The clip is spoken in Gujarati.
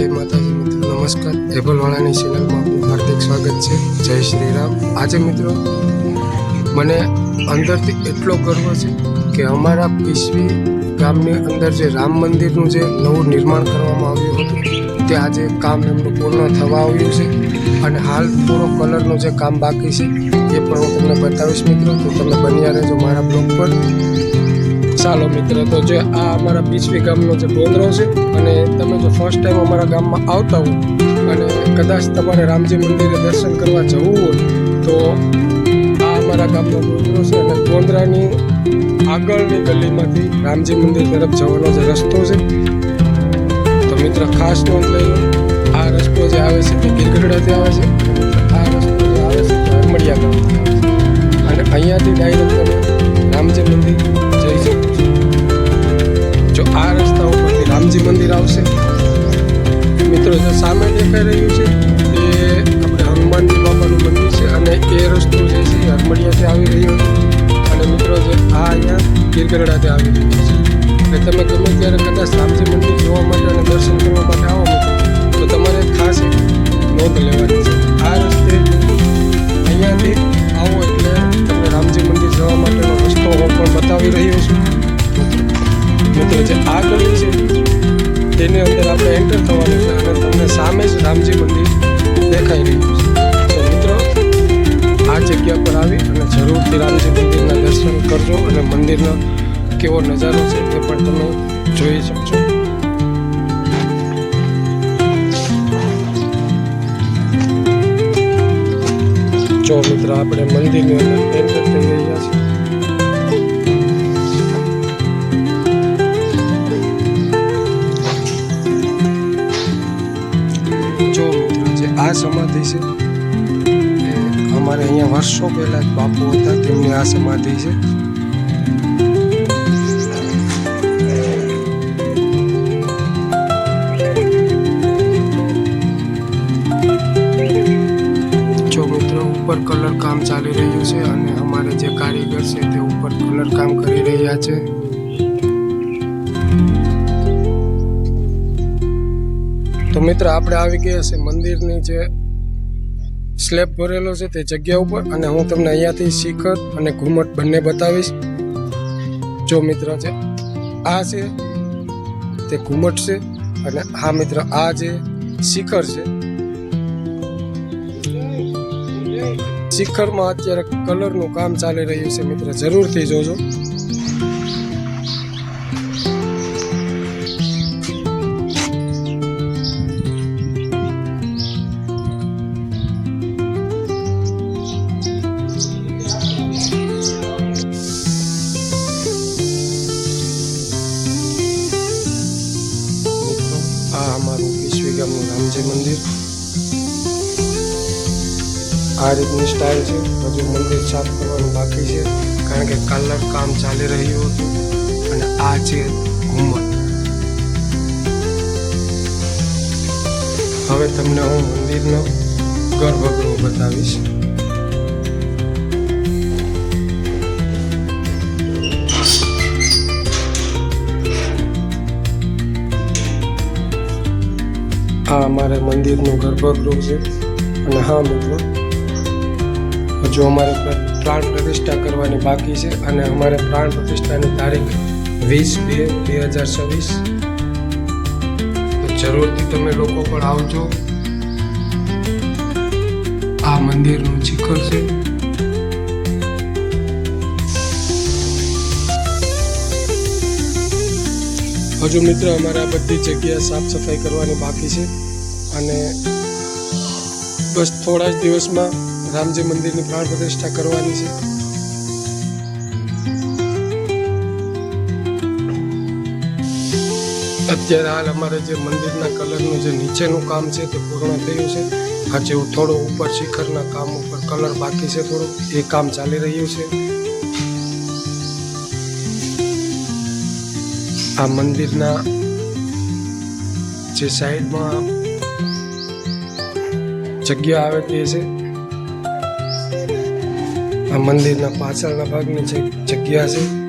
જય માતાજી મિત્રો. નમસ્કાર. એપલવાળાની ચેનલમાં આપનું હાર્દિક સ્વાગત છે. જય શ્રી રામ આજે મિત્રો, મને અંદરથી એટલો ગર્વ છે કે અમારા પીસવી ગામની અંદર જે રામ મંદિરનું જે નવું નિર્માણ કરવામાં આવ્યું હતું, તે આજે કામ એમનું પૂર્ણ થવા આવ્યું છે અને હાલ પૂરો કલરનું જે કામ બાકી છે, એ પણ હું તમને બતાવીશ મિત્રો. તો તમે બન્યા રહેજો મારા બ્લોગ પર. ચાલો મિત્ર, તો જે આ અમારા પીછવી ગામનો જે ડોંગરો છે અને તમે જો ફર્સ્ટ ટાઈમ અમારા ગામમાં આવતા હો અને કદાચ તમારે રામજી મંદિરે દર્શન કરવા જવું હોય, તો આ અમારા ગામનો ડોંગરો છે અને ડોંગરાની આગળની ગલીમાંથી રામજી મંદિર તરફ જવાનો જે રસ્તો છે, તો મિત્ર, ખાસ નોંધ લઈ આ રસ્તો જે આવે છે તે ગીરગઢડાથી આવે છે, આ રસ્તો જે આવે છે તે છે. અને અહીંયાથી ડાયરેક્ટ રામજી દેખાઈ રહ્યું છે તે આપણે હનુમાનજી બાપાનું મંદિર છે અને એ રસ્તો જે છે એ હરમડિયાથી આવી રહ્યો છે. અને મિત્રો જે આ અહીંયા ગીરગઢડાથી આવી રહ્યું છે. એટલે તમે ગમે ત્યારે કદાચ રામજી મંદિર જોવા માટે અને દર્શન કરવા માટે આવો તો તમારે ખાસ નોંધ લેવાની છે. આ રસ્તે અહીંયાથી આવો એટલે તમને રામજી મંદિર જવા માટેનો રસ્તો હું પણ બતાવી રહ્યો છું. મિત્રો, જે આ ગલી છે તેની અંદર આપણે એન્ટર થવાનું છે અને તમને સામે જ રામજી મંદિર દેખાઈ રહ્યું છે. તો મિત્રો, આ જગ્યા પર આવી અને જરૂરથી રામજી મંદિરના દર્શન કરજો અને મંદિરનો કેવો નજારો છે તે પણ તમે જોઈ શકશો જો મિત્રો, આપણે મંદિરની અંદર એન્ટર થઈ આ સમાધિ છે. અમારે અહીંયા વર્ષો પહેલા જ બાપુ હતા, તેમની આ સમાધિ છે. જો ઉપર કલર કામ ચાલી રહ્યું છે અને અમારે જે કારીગર છે તે ઉપર કલર કામ કરી રહ્યા છે. તો મિત્ર, આપણે આવી ગયા છે મંદિરની જે સ્લેબ ભરેલો છે તે જગ્યા ઉપર અને હું તમને અહીંયાથી શિખર અને ઘુમટ બંને બતાવીશ. જો મિત્ર છે, આ છે, તે ઘુમટ છે અને હા મિત્ર, આ જે શિખર છે, શિખરમાં અત્યારે કલરનું કામ ચાલી રહ્યું છે મિત્ર, જરૂરથી જોજો. ગામનું મંદિર. આ રીતની સ્ટાઇલ છે. હજુ મંદિર સાફ કરવાનું બાકી છે. કારણ કે કલર કામ ચાલી રહ્યું હતું અને આ છે ઘુમ્મટ હવે તમને હું મંદિરનો ગર્ભગૃહ બતાવીશ. આ અમારે મંદિરનું ગર્ભગૃહ છે. અને હા, મિત્રો, હજુ અમારે પ્રાણ પ્રતિષ્ઠા કરવાની બાકી છે અને અમારે પ્રાણ પ્રતિષ્ઠાની તારીખ વીસ બે બે હજાર છવ્વીસ. જરૂરથી તમે લોકો પણ આવજો. આ મંદિરનું શિખર છે. હજુ મિત્ર, અમારે આ બધી જગ્યા સાફ સફાઈ કરવાની બાકી છે. અને બસ થોડા જ દિવસમાં રામજી મંદિરની પ્રાણ પ્રતિષ્ઠા કરવાની છે. અત્યારે હાલ અમારે જે મંદિરના કલરનું જે નીચેનું કામ છે તે પૂર્ણ થયું છે. આજે થોડો ઉપર શિખરના કામ ઉપર કલર બાકી છે થોડું, એ કામ ચાલી રહ્યું છે. આ મંદિરના જે સાઈડમાં જગ્યા આવે તે છે. આ મંદિરના પાછળના ભાગની જગ્યા છે